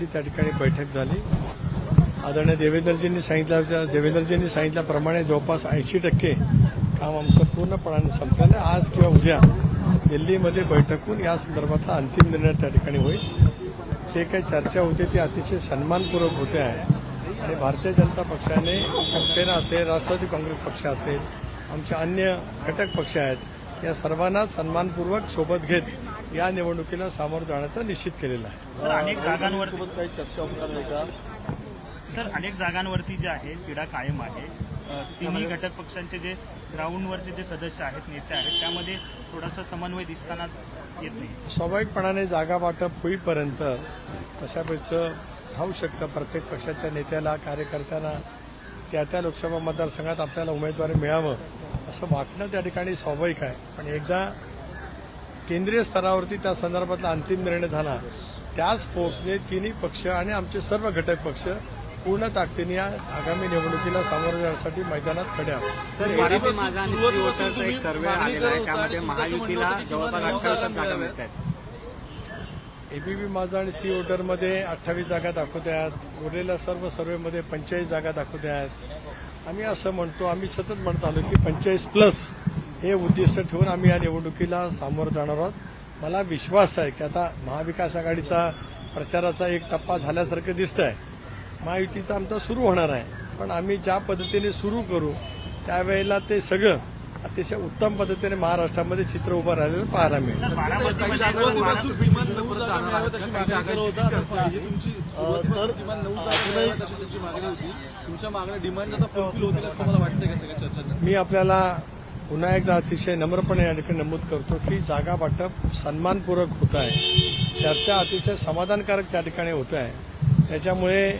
पक्षाची त्या ठिकाणी बैठक झाली. आदरणीय देवेंद्रजींनी सांगितल्या देवेंद्रजींनी सांगितल्याप्रमाणे जवळपास ऐंशी टक्के काम आमचं पूर्णपणाने संपलेलं आहे. आज किंवा उद्या दिल्लीमध्ये बैठक होऊन या संदर्भातला अंतिम निर्णय त्या ठिकाणी होईल. जे काही चर्चा होते ती अतिशय सन्मानपूर्वक होते आहे. आणि भारतीय जनता पक्षाने शिवसेना असेल राष्ट्रवादी काँग्रेस पक्ष असेल आमचे अन्य घटक पक्ष आहेत या सर्वांना सन्मानपूर्वक सोबत घेत या निवडणुकीला सामोरं जाण्याचं निश्चित केलेलं आहे. सर अनेक जागांवर काही चर्चा होणार नाही का? सर अनेक जागांवरती जे आहे तिढा कायम आहे. तिन्ही घटक पक्षांचे जे ग्राउंडवरचे जे सदस्य आहेत नेते आहेत त्यामध्ये थोडासा समन्वय दिसताना येत नाही. स्वाभाविकपणाने जागा वाटप होईपर्यंत तशापेक्षा राहू शकतं प्रत्येक पक्षाच्या नेत्याला कार्यकर्त्यांना. त्या त्या लोकसभा मतदारसंघात आपल्याला उमेदवारी मिळावं असं वाटणं त्या ठिकाणी स्वाभाविक आहे. पण एकदा केंद्रीय स्तरावरती त्या संदर्भातला अंतिम निर्णय झाला. त्याच फोर्सने तिन्ही पक्ष आणि आमचे सर्व घटक पक्ष पूर्ण ताकदीने या आगामी निवडणुकीला सामोरं जाण्यासाठी मैदानात खडे आहोत. सर एबीपी माझा आणि सी वोटरमध्ये अठ्ठावीस जागा दाखवत आहेत उरलेल्या सर्व सर्वेमध्ये पंचेचाळीस जागा दाखवत आहेत आम्ही असं म्हणतो आम्ही सतत म्हणत आलो की पंचेचाळीस प्लस हे उद्दिष्ट ठेवून आम्ही या निवडणुकीला सामोरं जाणार आहोत. मला विश्वास आहे की आता महाविकास आघाडीचा प्रचाराचा एक टप्पा झाल्यासारखं दिसत आहे महायुतीचा आमचा सुरू होणार आहे. पण आम्ही ज्या पद्धतीने सुरू करू त्यावेळेला ते सगळं अतिशय उत्तम पद्धतीने महाराष्ट्रामध्ये चित्र उभं राहिलेलं पाहायला मिळेल. मी आपल्याला पुन्हा एकदा अतिशय नम्रपणे या ठिकाणी नमूद करतो की जागा वाटप सन्मानपूर्वक होत आहे. चर्चा अतिशय समाधानकारक त्या ठिकाणी होत आहे. त्याच्यामुळे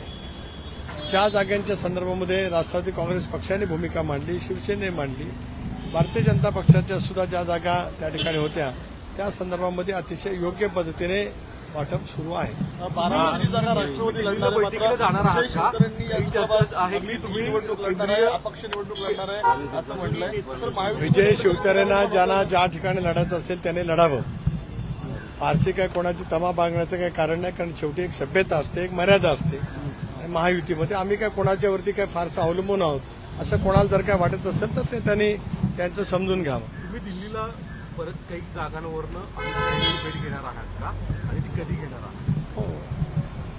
ज्या जागांच्या संदर्भामध्ये राष्ट्रवादी काँग्रेस पक्षाने भूमिका मांडली शिवसेनेने मांडली भारतीय जनता पक्षाच्या सुद्धा ज्या जागा त्या ठिकाणी होत्या त्या संदर्भामध्ये अतिशय योग्य पद्धतीने वाटप सुरू आहे. बारामती जागा राष्ट्रवादी अपक्ष निवडणूक लढणार असं म्हटलंय विजय शिवतारेंना ज्यांना ज्या ठिकाणी लढायचं असेल त्याने लढावं. फारशी काय कोणाची तमा बांगण्याचं काही कारण नाही कारण शेवटी एक सभ्यता असते एक मर्यादा असते. आणि महायुतीमध्ये आम्ही काय कोणाच्यावरती काय फारसं अवलंबून आहोत असं कोणाला जर काय वाटत असेल तर ते त्यांनी त्यांचं समजून घ्यावं. तुम्ही दिल्लीला परत काही जागांवरनं अमित भेट घेणार आहात का? आणि ती कधी घेणार आहात? हो.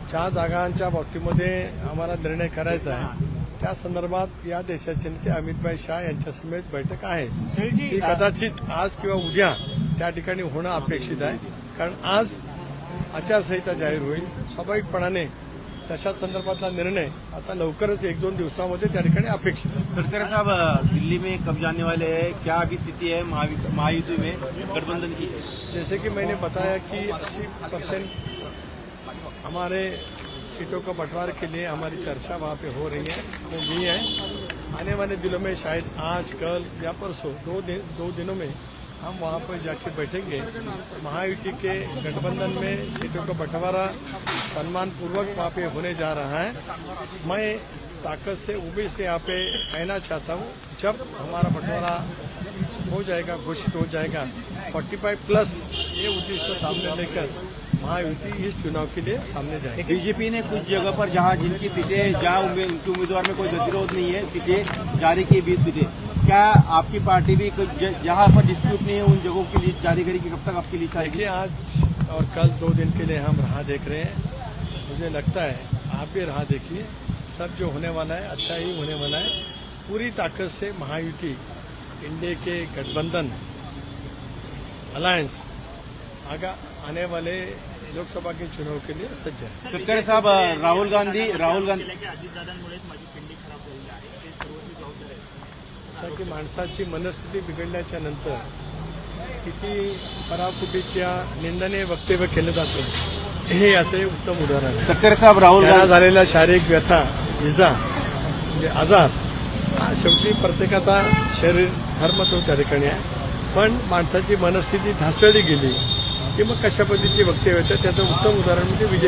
ज्या जागांच्या बाबतीमध्ये आम्हाला निर्णय करायचा आहे त्या संदर्भात या देशाचे नेते अमितभाई शाह यांच्या समेत बैठक आहे. कदाचित आज किंवा उद्या त्या ठिकाणी होणं अपेक्षित आहे. कारण आज आचारसंहिता जाहीर होईल. स्वाभाविकपणाने तशा संदर्भातला निर्णय आता लवकरच एक दोन दिवसामध्ये त्या ठिकाणी अपेक्षित गडकरी साहब दिल्ली में कब जाने वाले हैं? क्या अभी स्थिति है महायुति महायुति में? गठबंधन की? जैसे कि मैंने बताया कि 80 परसेंट हमारे सीटों का बंटवारे के लिए हमारी चर्चा वहाँ पे हो रही है वो भी है। आने वाले दिनों में शायद आज कल या परसों दो दिन दो दिनों में हम वहाँ पर जाके बैठेंगे। महायुति के गठबंधन में सीटों का बंटवारा सम्मानपूर्वक वहाँ पे होने जा रहा है। मैं ताकत से, उम्मीद से यहाँ पे कहना चाहता हूँ, जब हमारा बंटवारा हो जाएगा, घोषित हो जाएगा 45 प्लस ये उद्देश्य सामने लेकर महायुति इस चुनाव के लिए सामने जाएगी। बीजेपी ने कुछ जगह पर जहाँ जिनकी सीटें जहाँ उनके उम्मीदवार में कोई गतिरोध नहीं है, सीटें जारी की बीस सीटें। क्या आपकी पार्टी भी जहाँ पर डिस्प्यूट नहीं है उन जगहों की लिस्ट जारी करेगी कब तक आपकी लिस्ट आएगी देखिए आज और कल दो दिन के लिए हम राह देख रहे हैं। मुझे लगता है आप भी राह देखिए। सब जो होने वाला है अच्छा ही होने वाला है। पूरी ताकत से महायुति इंडिया के गठबंधन अलायंस आगा आने वाले लोकसभा के चुनाव के लिए सज्ज है। गडकरी साहब राहुल गांधी राहुल गांधी गेल्या की माणसाची मनस्थिती बिघडल्याच्या नंतर किती पराकुटीच्या निंदने वक्तव्य केलं जातं हे याचं एक उत्तम उदाहरण आहे राहुल त्यांना गांधी झालेला शारीरिक व्यथा इजा म्हणजे आजार शेवटी प्रत्येकाचा शरीर धर्म तो त्या ठिकाणी आहे पण माणसाची मनस्थिती ढासळली गेली की मग कशा पद्धतीची वक्तव्य येतं त्याचं उत्तम उदाहरण म्हणजे विजय.